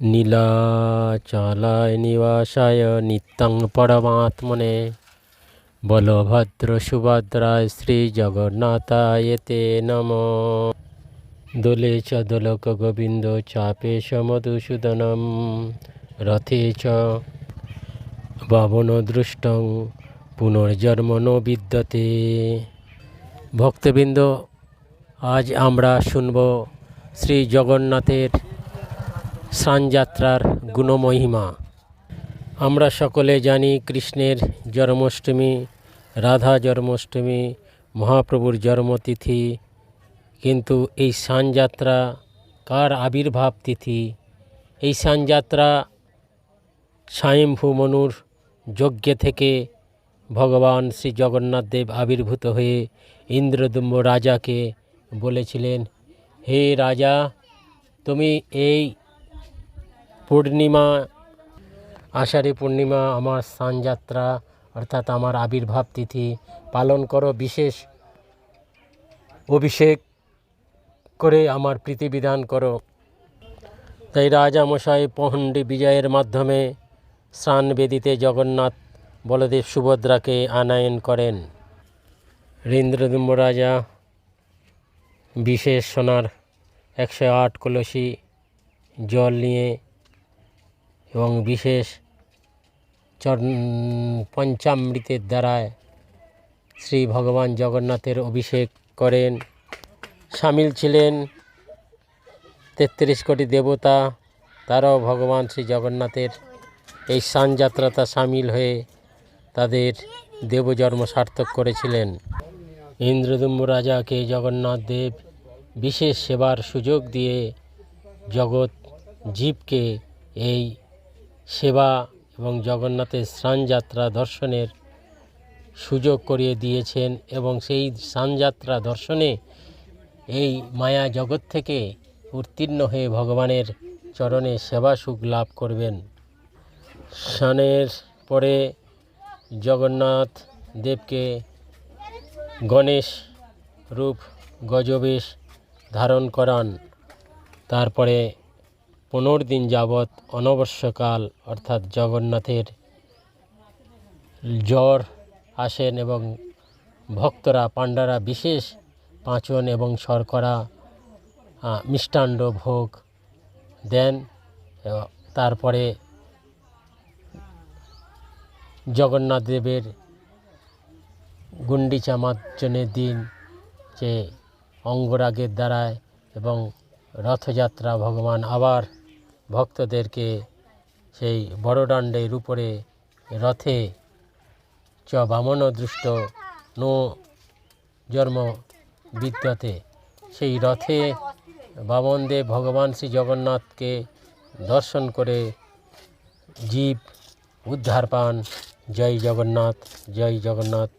নীলাচলায় নিবাসায় নিত্যং পরমাত্মনে বলভদ্র সুভদ্রায় শ্রী জগন্নাথায় নম দোলে চ দোলক গোবিন্দ চাপে চ মধুসূদনম রথে চ বাবন দৃষ্টং পুনর্জন্ম ন বিদ্যতে ভক্তবৃন্দ আজ আমরা শুনব শ্রী জগন্নাথের স্নানযাত্রার গুণমহিমা। আমরা সকলে জানি কৃষ্ণের জন্মাষ্টমী, রাধা জন্মাষ্টমী, মহাপ্রভুর জন্মতিথি। কিন্তু এই স্নানযাত্রা কার আবির্ভাব তিথি? এই স্নানযাত্রা স্বয়ম্ভু মনুর যজ্ঞে থেকে ভগবান শ্রী জগন্নাথ দেব আবির্ভূত হয়ে ইন্দ্রদুম্ব রাজাকে বলেছিলেন, হে রাজা, তুমি এই পূর্ণিমা, আষাঢ়ী পূর্ণিমা, আমার স্নানযাত্রা অর্থাৎ আমার আবির্ভাব তিথি পালন করো। বিশেষ অভিষেক করে আমার প্রীতিবিধান করো। তাই রাজা মশাই পহণ্ডি বিজয়ের মাধ্যমে স্নান বেদিতে জগন্নাথ বলদেব সুভদ্রাকে আনায়ন করেন। ঋন্দ্রদুম্ব রাজা, বিশেষ সোনার একশো আট কলসি জল নিয়ে এবং বিশেষ পঞ্চামৃতের দ্বারায় শ্রী ভগবান জগন্নাথের অভিষেক করেন। সামিল ছিলেন তেত্রিশ কোটি দেবতা, তারাও ভগবান শ্রী জগন্নাথের এই স্নানযাত্রাতা সামিল হয়ে তাদের দেবজন্ম সার্থক করেছিলেন। ইন্দ্রদুম্ব রাজাকে জগন্নাথ দেব বিশেষ সেবার সুযোগ দিয়ে জগৎ জীবকে এই সেবা এবং জগন্নাথের স্নানযাত্রা দর্শনের সুযোগ করিয়ে দিয়েছেন এবং সেই স্নানযাত্রা দর্শনে এই মায়া জগৎ থেকে উত্তীর্ণ হয়ে ভগবানের চরণে সেবা সুখ লাভ করবেন। স্নানের পরে জগন্নাথ দেবকে গণেশ রূপ গজবেশ ধারণ করান। তারপরে পনেরো দিন যাবৎ অনবশ্যকাল অর্থাৎ জগন্নাথের জ্বর আসেন এবং ভক্তরা পাণ্ডারা বিশেষ পাঁচন এবং শর্করা আহ, মিষ্টান্ন ভোগ দেন। তারপরে জগন্নাথ দেবের গুন্ডিচা মার্জনের দিন যে অঙ্গরাগের দ্বারায় এবং রথযাত্রা ভগবান আবার ভক্তদেরকে সেই বড়দাণ্ডের উপরে রথে চ বামন দৃষ্ট নো জন্ম বিদ্যতে। সেই রথে বামনদেব ভগবান শ্রী জগন্নাথকে দর্শন করে জীব উদ্ধার পান। জয় জগন্নাথ জয় জগন্নাথ।